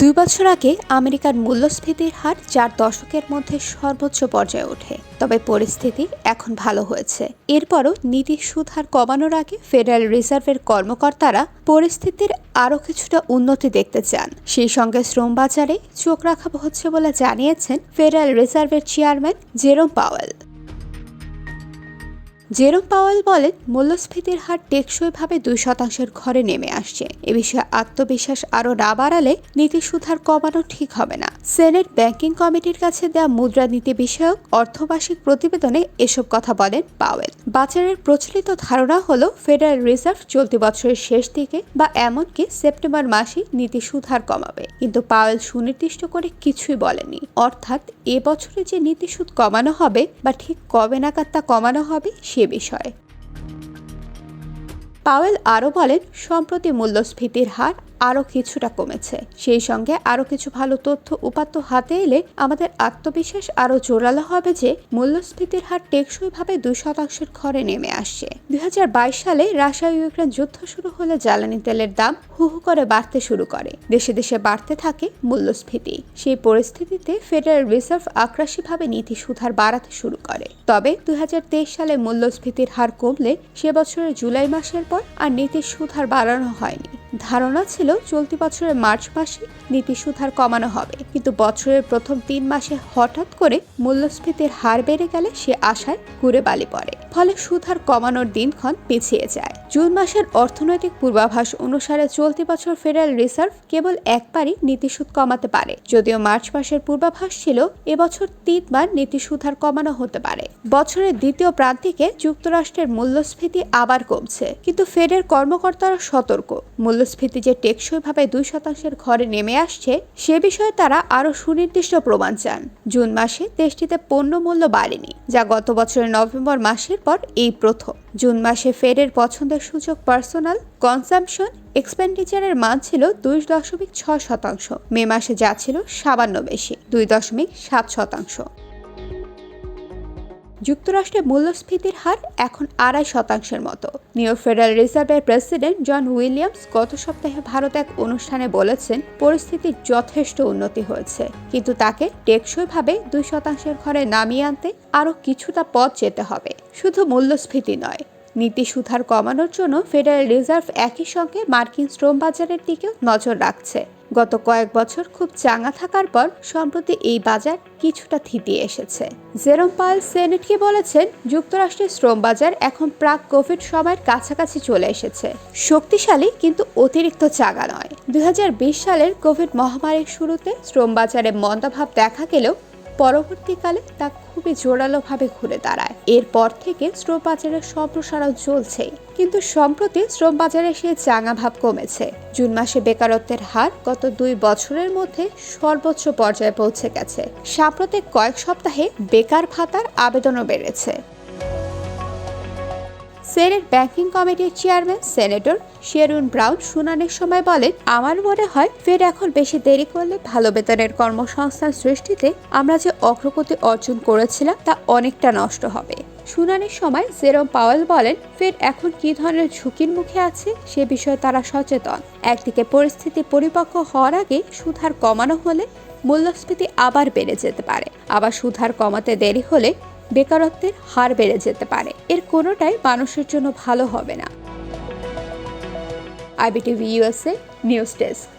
দুই বছর আগে আমেরিকার মূল্যস্ফীতির হার চার দশকের মধ্যে সর্বোচ্চ পর্যায়ে ওঠে। তবে পরিস্থিতি এখন ভালো হয়েছে। এরপরও নীতি সুদ হার কমানোর আগে ফেডারেল রিজার্ভের কর্মকর্তারা পরিস্থিতির আরও কিছুটা উন্নতি দেখতে চান। সেই সঙ্গে শ্রম বাজারে চোখ রাখা হচ্ছে বলে জানিয়েছেন ফেডারেল রিজার্ভের chairman Jerome Powell. Jerome Powell বলেন, মূল্যস্ফীতির হার টেকসইভাবে দুই শতাংশের ঘরে নেমে আসছে। এ বিষয়ে আত্মবিশ্বাস আরও না বাড়ালে নীতি সুধার কমানো ঠিক হবে না। সেনেট ব্যাংকিং কমিটির কাছে দেওয়া মুদ্রানীতি বিষয়ক অর্থবার্ষিক প্রতিবেদনে এসব কথা বলেন পাওয়েল। বাজারের প্রচলিত ধারণা হলো, ফেডারেল রিজার্ভ চলতি বছরের শেষ দিকে বা এমনকি সেপ্টেম্বর মাসে নীতি সুধার কমাবে। কিন্তু পাওয়েল সুনির্দিষ্ট করে কিছুই বলেনি অর্থাৎ এ বছরে যে নীতি সুদ কমানো হবে বা ঠিক কবে নাগাদ তা কমানো হবে, সে বিষয়ে। পাওয়েল আরও বলেন সম্প্রতি মূল্যস্ফীতির হার আরও কিছুটা কমেছে। সেই সঙ্গে আরও কিছু ভালো তথ্য উপাত্ত হাতে এলে আমাদের আত্মবিশ্বাস আরও জোরালো হবে যে মূল্যস্ফীতির হার টেকসইভাবে দুই শতাংশের ঘরে নেমে আসছে। দু হাজার বাইশ সালে রাশিয়া ইউক্রেন যুদ্ধ শুরু হলে জ্বালানি তেলের দাম হু হু করে বাড়তে শুরু করে। দেশে দেশে বাড়তে থাকে মূল্যস্ফীতি। সেই পরিস্থিতিতে ফেডারেল রিজার্ভ আগ্রাসীভাবে নীতি সুধার বাড়াতে শুরু করে। তবে দুই হাজার তেইশ সালে মূল্যস্ফীতির হার কমলে সে বছরের জুলাই মাসের পর আর নীতি সুধার বাড়ানো হয়নি। ধারণা ছিল চলতি বছরের মার্চ মাসে নীতি সুধার কমানো হবে। কিন্তু বছরের প্রথম তিন মাসে হঠাৎ করে মূল্যস্ফীতির হার বেড়ে গেলে সে আশায় ঘুরে বালি পড়ে। ফলে সুধার কমানোর দিনক্ষণ পিছিয়ে যায়। জুন মাসের অর্থনৈতিক পূর্বাভাস অনুসারে চলতি বছর ফেডারেল রিজার্ভ কেবল একবারই নীতি সুদ কমাতে পারে, যদিও মার্চ মাসের পূর্বাভাস ছিল এবছর তিনবার নীতি সুধার কমানো হতে পারে। বছরের দ্বিতীয় প্রান্তিকে যুক্তরাষ্ট্রের মূল্যস্ফীতি আবার কমছে, কিন্তু ফেডের কর্মকর্তারা সতর্ক। মূল্যস্ফীতি যে টেকসইভাবে দুই শতাংশের ঘরে নেমে আসছে, সে বিষয়ে তারা আরও সুনির্দিষ্ট প্রমাণ চান। জুন মাসে দেশটিতে পণ্য মূল্য বাড়েনি, যা গত বছরের নভেম্বর মাসের পর এই প্রথম। জুন মাসে ফেডের পছন্দের সূচক পার্সোনাল কনসামশন এক্সপেন্ডিচারের মান ছিল দুই দশমিক ছয় শতাংশ। মে মাসে যা ছিল সামান্য বেশি, দুই দশমিক সাত শতাংশ। যুক্তরাষ্ট্রে মূল্যস্ফীতির হার এখন আড়াই শতাংশের মতো। নিউ ফেডারেল রিজার্ভের প্রেসিডেন্ট জন উইলিয়ামস গত সপ্তাহে ভারত এক অনুষ্ঠানে বলেছেন পরিস্থিতির যথেষ্ট উন্নতি হয়েছে। কিন্তু তাকে টেকসইভাবে দুই শতাংশের ঘরে নামিয়ে আনতে আরও কিছুটা পথ যেতে হবে। শুধু মূল্যস্ফীতি নয়, নীতি সুধার কমানোর জন্য ফেডারেল রিজার্ভ একই সঙ্গে মার্কিন শ্রম বাজারের দিকেও নজর রাখছে। গত কয়েক বছর খুব চাঙা থাকার পর সম্প্রতি এই বাজার কিছুটা থিতিয়ে এসেছে। জেরম পাল সেনেটকে বলেছেন, যুক্তরাষ্ট্রের শ্রম বাজার এখন প্রাক কোভিড সময়ের কাছাকাছি চলে এসেছে। শক্তিশালী কিন্তু অতিরিক্ত চাঙা নয়। দুই সালের কোভিড মহামারীর শুরুতে শ্রম বাজারে মন্দাভাব দেখা গেলেও পরবর্তীকালে তা খুবই জোরালোভাবে ঘুরে দাঁড়ায়। এরপর থেকে শ্রম বাজারের সম্প্রসারণ চলছেই। কিন্তু সম্প্রতি শ্রম বাজারে সে চাঙা ভাব কমেছে। জুন মাসে বেকারত্বের হার গত দুই বছরের মধ্যে সর্বোচ্চ পর্যায়ে পৌঁছে গেছে। সাম্প্রতিক কয়েক সপ্তাহে বেকার ভাতার আবেদনও বেড়েছে। সেনেট ব্যাংকিং কমিটির চেয়ারম্যান সেনেটর শেরুন ব্রাউন শুনানির সময় বলেন, আমার মনে হয় ফেড এখন বেশি দেরি করলে ভালো বেতনের কর্মসংস্থান সৃষ্টিতে আমরা যে অগ্রগতি অর্জন করেছিলাম তা অনেকটা নষ্ট হবে। শুনানির সময় জেরম পাওয়েল বলেন, ফের এখন কী ধরনের ঝুঁকির মুখে আছে সে বিষয়ে তারা সচেতন। একদিকে পরিস্থিতি পরিপক্ক হওয়ার আগে সুধার কমানো হলে মূল্যস্ফীতি আবার বেড়ে যেতে পারে। আবার সুধার কমাতে দেরি হলে বেকারত্বের হার বেড়ে যেতে পারে। এর কোনোটাই মানুষের জন্য ভালো হবে না। IBTV USA news desk.